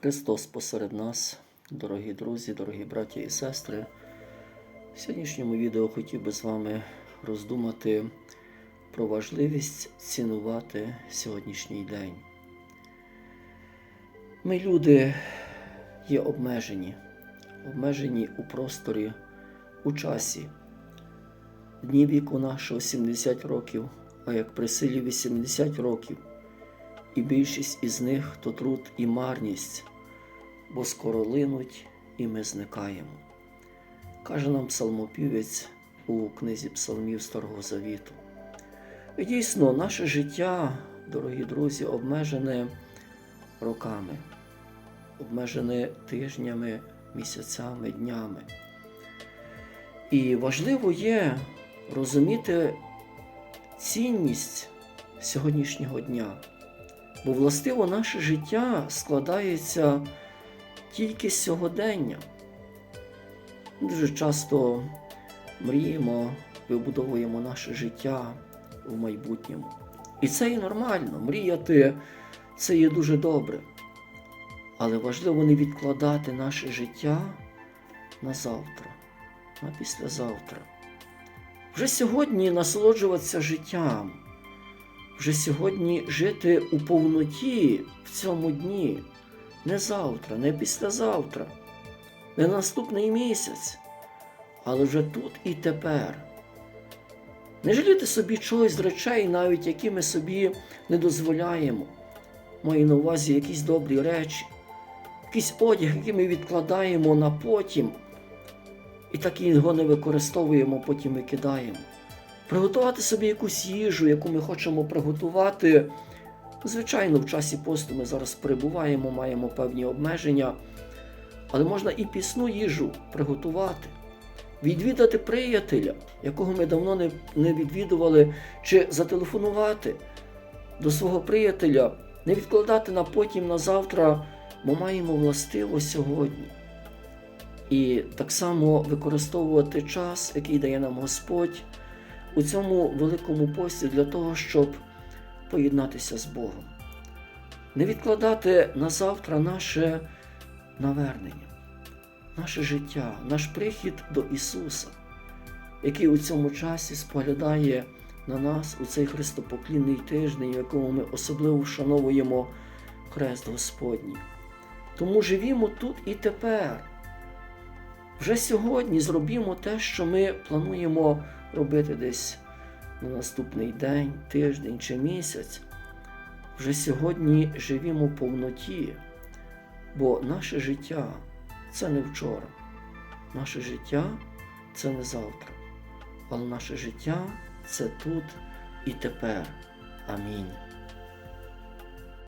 Христос посеред нас, дорогі друзі, дорогі браті і сестри. В сьогоднішньому відео хотів би з вами роздумати про важливість цінувати сьогоднішній день. Ми, люди, є обмежені, обмежені у просторі, у часі. Дні віку нашого 70 років, а як при силі 80 років і більшість із них то труд і марність, бо скоро линуть, і ми зникаємо. Каже нам псалмопівець у книзі Псалмів Старого Завіту. І дійсно, наше життя, дорогі друзі, обмежене роками, обмежене тижнями, місяцями, днями. І важливо є розуміти цінність сьогоднішнього дня. Бо властиво наше життя складається тільки з сьогодення. Дуже часто мріємо, вибудовуємо наше життя в майбутньому. І це і нормально. Мріяти це є дуже добре. Але важливо не відкладати наше життя на завтра, на післязавтра. Вже сьогодні насолоджуватися життям вже сьогодні жити у повноті в цьому дні, не завтра, не післязавтра, не наступний місяць, але вже тут і тепер. Не жаліти собі чогось речей, навіть які ми собі не дозволяємо. Маю на увазі якісь добрі речі, якийсь одяг, який ми відкладаємо на потім, і так його не використовуємо, потім викидаємо приготувати собі якусь їжу, яку ми хочемо приготувати. Звичайно, в часі посту ми зараз перебуваємо, маємо певні обмеження, але можна і пісну їжу приготувати, відвідати приятеля, якого ми давно не, не відвідували, чи зателефонувати до свого приятеля, не відкладати на потім, на завтра, бо маємо властиво сьогодні. І так само використовувати час, який дає нам Господь у цьому великому пості для того, щоб поєднатися з Богом, не відкладати на завтра наше навернення, наше життя, наш прихід до Ісуса, який у цьому часі споглядає на нас у цей христопоклінний тиждень, в якому ми особливо вшановуємо Хрест Господній. Тому живімо тут і тепер. Вже сьогодні зробімо те, що ми плануємо робити десь на наступний день, тиждень чи місяць. Вже сьогодні живімо в повноті, бо наше життя це не вчора, наше життя це не завтра, але наше життя це тут і тепер. Амінь.